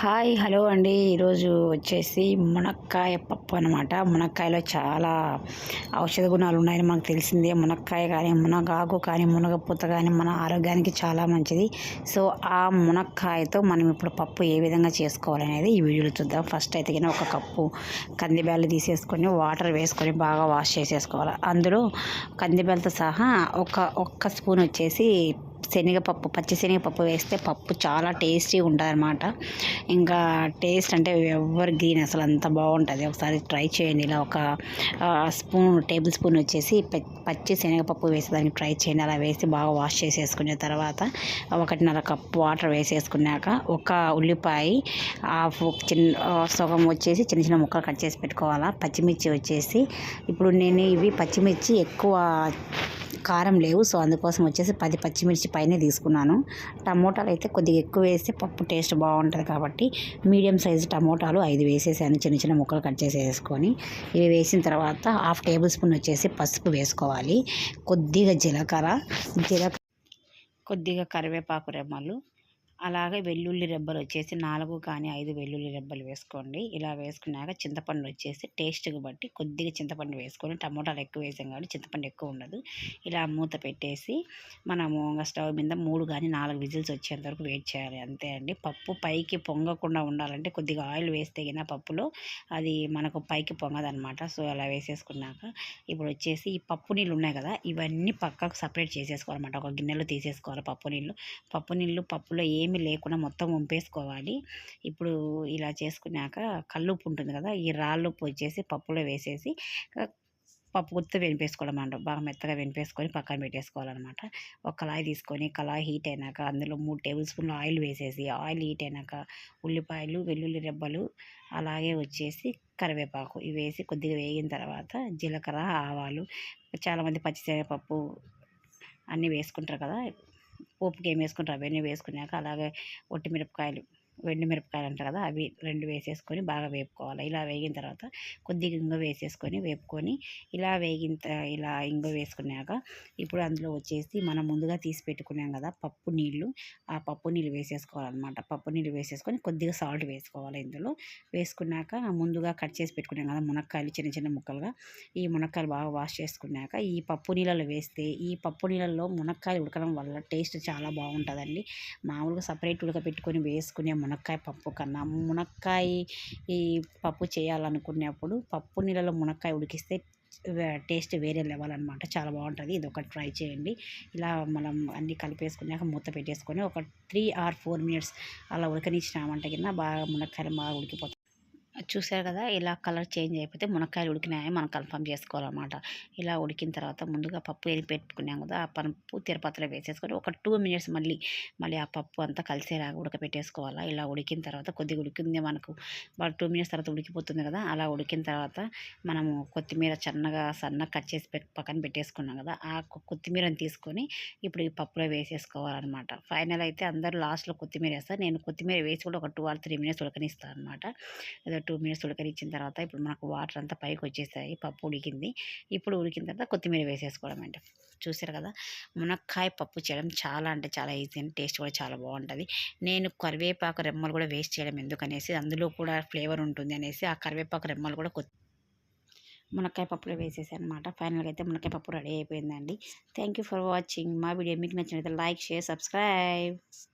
Hi hello అండి. ఈరోజు వచ్చేసి మునక్కాయ పప్పు అనమాట మునక్కాయలో చాలా ఔషధ గుణాలు ఉన్నాయని మనకు తెలిసిందే. మునక్కాయ కానీ మునగాకు కానీ మునగపూత కానీ మన ఆరోగ్యానికి చాలా మంచిది. సో ఆ మునక్కాయతో మనం ఇప్పుడు పప్పు ఏ విధంగా చేసుకోవాలనేది ఈ వీడియోలో చూద్దాం. ఫస్ట్ అయితే కానీ ఒక కప్పు కందిబ్యాలు తీసేసుకొని వాటర్ వేసుకొని బాగా వాష్ చేసేసుకోవాలి. అందులో కందిబ్యాలతో సహా ఒక ఒక్క స్పూన్ వచ్చేసి శనగపప్పు పచ్చి శనగపప్పు వేస్తే పప్పు చాలా టేస్టీగా ఉంటుంది అనమాట ఇంకా టేస్ట్ అంటే ఎవరు గ్రీన్ అసలు అంత బాగుంటుంది. ఒకసారి ట్రై చేయండి. ఇలా ఒక స్పూన్ టేబుల్ స్పూన్ వచ్చేసి పచ్చి శనగపప్పు వేసి దానికి ట్రై చేయండి. అలా వేసి బాగా వాష్ చేసేసుకున్న తర్వాత ఒకటిన్నర కప్పు వాటర్ వేసేసుకున్నాక ఒక ఉల్లిపాయ హాఫ్ చిన్న సగం వచ్చేసి చిన్న చిన్న ముక్కలు కట్ చేసి పెట్టుకోవాలా. పచ్చిమిర్చి వచ్చేసి ఇప్పుడు నేను ఇవి పచ్చిమిర్చి ఎక్కువ కారం లేవు. సో అందుకోసం వచ్చేసి పది పచ్చిమిర్చి పైనే తీసుకున్నాను. టమోటాలు అయితే కొద్దిగా ఎక్కువ వేస్తే పప్పు టేస్ట్ బాగుంటుంది కాబట్టి మీడియం సైజు టమోటాలు ఐదు వేసేసాను చిన్న చిన్న ముక్కలు కట్ చేసి వేసుకొని ఇవి వేసిన తర్వాత హాఫ్ టేబుల్ స్పూన్ వచ్చేసి పసుపు వేసుకోవాలి. కొద్దిగా జీలకర్ర జీలకర్ర కొద్దిగా కరివేపాకు రెమ్మలు అలాగే వెల్లుల్లి రెబ్బలు వచ్చేసి నాలుగు కానీ ఐదు వెల్లుల్లి రెబ్బలు వేసుకోండి. ఇలా వేసుకున్నాక చింతపండు వచ్చేసి టేస్ట్కి బట్టి కొద్దిగా చింతపండు వేసుకొని టమోటాలు ఎక్కువ వేసాం కాబట్టి చింతపండు ఎక్కువ ఉండదు. ఇలా మూత పెట్టేసి మనము స్టవ్ మీద మూడు కానీ నాలుగు విజిల్స్ వచ్చేంత వరకు వెయిట్ చేయాలి. అంతే అండి. పప్పు పైకి పొంగకుండా ఉండాలంటే కొద్దిగా ఆయిల్ వేస్తే కింద పప్పులో అది మనకు పైకి పొంగదనమాట సో అలా వేసేసుకున్నాక ఇప్పుడు వచ్చేసి ఈ పప్పు నీళ్ళు ఉన్నాయి కదా ఇవన్నీ పక్కకు సపరేట్ చేసేసుకోవాలన్నమాట. ఒక గిన్నెలో తీసేసుకోవాలి పప్పు నీళ్ళు. పప్పు నీళ్ళు పప్పులో ఏమి ఏమి లేకుండా మొత్తం వంపేసుకోవాలి. ఇప్పుడు ఇలా చేసుకున్నాక కల్లుప్పు ఉంటుంది కదా ఈ రాళ్ళుప్పు వచ్చేసి పప్పులో వేసేసి పప్పు గుత్త వెనిపేసుకోవడం అంట. బాగా మెత్తగా వెనిపేసుకొని పక్కన పెట్టేసుకోవాలన్నమాట. ఒక కళాయి తీసుకొని కళాయి హీట్ అయినాక అందులో మూడు టేబుల్ స్పూన్లు ఆయిల్ వేసేసి ఆయిల్ హీట్ అయినాక ఉల్లిపాయలు వెల్లుల్లి రెబ్బలు అలాగే వచ్చేసి కరివేపాకు. ఇవి వేసి కొద్దిగా వేగిన తర్వాత జీలకర్ర ఆవాలు చాలామంది పచ్చిశనగపప్పు అన్నీ వేసుకుంటారు కదా పోపుకి ఏం వేసుకుంటారు అవన్నీ వేసుకున్నాక అలాగే ఒట్టి మిరపకాయలు వెండి మిరపకాయలు అంటారు కదా అవి రెండు వేసేసుకొని బాగా వేపుకోవాలి. ఇలా వేగిన తర్వాత కొద్దిగా ఇంగ వేసేసుకొని వేపుకొని ఇలా వేగిన ఇలా ఇంగ వేసుకున్నాక ఇప్పుడు అందులో వచ్చేసి మనం ముందుగా తీసి పెట్టుకున్నాం కదా పప్పు నీళ్ళు ఆ పప్పు నీళ్ళు వేసేసుకోవాలన్నమాట. పప్పు నీళ్ళు వేసేసుకొని కొద్దిగా సాల్ట్ వేసుకోవాలి ఇందులో. వేసుకున్నాక ముందుగా కట్ చేసి పెట్టుకున్నాం కదా మునక్కాయలు చిన్న చిన్న ముక్కలుగా. ఈ మునక్కాయలు బాగా వాష్ చేసుకున్నాక ఈ పప్పు నీళ్ళలో వేస్తే ఈ పప్పు నీళ్ళల్లో మునక్కాయలు ఉడకడం వల్ల టేస్ట్ చాలా బాగుంటుందండి. మామూలుగా సపరేట్ ఉడకపెట్టుకొని వేసుకునే మునక్కాయ మునక్కాయ పప్పు కన్నా. మునక్కాయ ఈ పప్పు చేయాలనుకునేప్పుడు పప్పు నీళ్ళలో మునక్కాయ ఉడికిస్తే టేస్ట్ వేరే లెవెల్ అనమాట చాలా బాగుంటుంది. ఇది ఒకటి ట్రై చేయండి. ఇలా మనం అన్నీ కలిపేసుకున్నాక మూత పెట్టేసుకొని ఒక త్రీ ఆర్ ఫోర్ మినిట్స్ అలా ఉడకనిచ్చినామంటే కింద బాగా మునక్కాయలు బాగా ఉడికిపోతాయి. చూసారు కదా ఇలా కలర్ చేంజ్ అయిపోతే మునక్కాయలు ఉడికినాయని మనం కన్ఫర్మ్ చేసుకోవాలన్నమాట. ఇలా ఉడికిన తర్వాత ముందుగా పప్పు వేసి పెట్టుకున్నాం కదా ఆ పప్పు తిరుపతిలో వేసేసుకొని ఒక టూ మినిట్స్ మళ్ళీ మళ్ళీ ఆ పప్పు అంతా కలిసేలాగా ఉడకపెట్టేసుకోవాలా? ఇలా ఉడికిన తర్వాత కొద్దిగా ఉడికింది మనకు టూ మినిట్స్ తర్వాత ఉడికిపోతుంది కదా అలా ఉడికిన తర్వాత మనము కొత్తిమీర చిన్నగా సన్నగా కట్ చేసి పక్కన పెట్టేసుకున్నాం కదా ఆ కొత్తిమీరని తీసుకొని ఇప్పుడు ఈ పప్పులో వేసేసుకోవాలన్నమాట. ఫైనల్ అయితే అందరూ లాస్ట్లో కొత్తిమీర వేస్తారు. నేను కొత్తిమీర వేసి కూడా ఒక టూ ఆర్ త్రీ మినిట్స్ ఉడకనిస్తాను అనమాట ఏదో టూ మినిట్స్ ఉడకనిచ్చిన తర్వాత ఇప్పుడు మనకు వాటర్ అంతా పైకి వచ్చేసాయి పప్పు ఉడికింది. ఇప్పుడు ఉడికిన తర్వాత కొత్తిమీర వేసేసుకోవడం అంటే చూసారు కదా? మునక్కాయ పప్పు చేయడం చాలా అంటే చాలా ఈజీ అండి టేస్ట్ కూడా చాలా బాగుంటుంది. నేను కరివేపాకు రెమ్మలు కూడా వేస్ట్ చేయడం ఎందుకనేసి అందులో కూడా ఫ్లేవర్ ఉంటుంది అనేసి ఆ కరివేపాకు రెమ్మలు కూడా కొత్త మునక్కాయ పప్పులో వేసేసాను అనమాట ఫైనల్గా అయితే మునక్కాయ పప్పు రెడీ అయిపోయిందండి. థ్యాంక్ ఫర్ వాచింగ్ మా వీడియో మీకు నచ్చినట్లయితే లైక్ షేర్ సబ్స్క్రైబ్